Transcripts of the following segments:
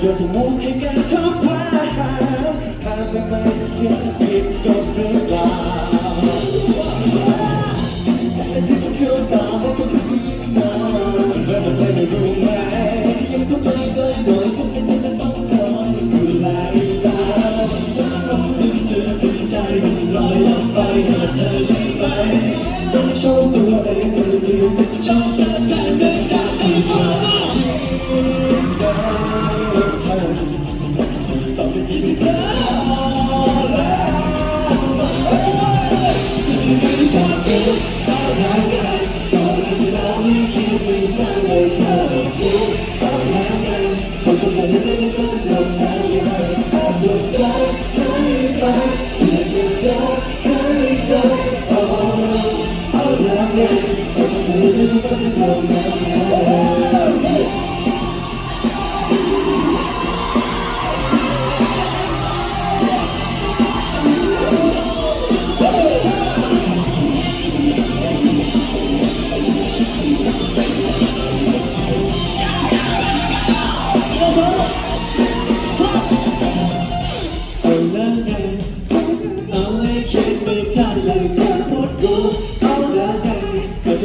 โยนสมุนให้กันทุกวันหากไม่ไปคิดผิดก็หรือเปล่าแต่ที่มันคือตาว่าทุกทีนานเมื่อมันไปไรู้ไหมยังคงไม่เคยโดยสักทีมันต้องคอยดูแลลาต้องดึงดิงใจมันลอย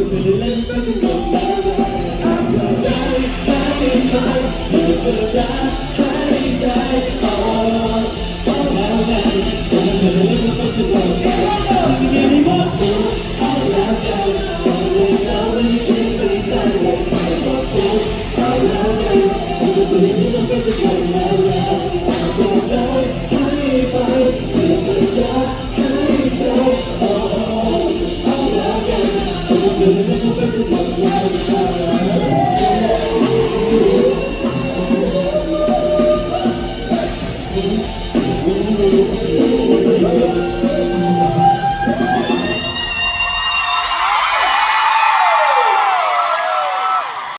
Thank you.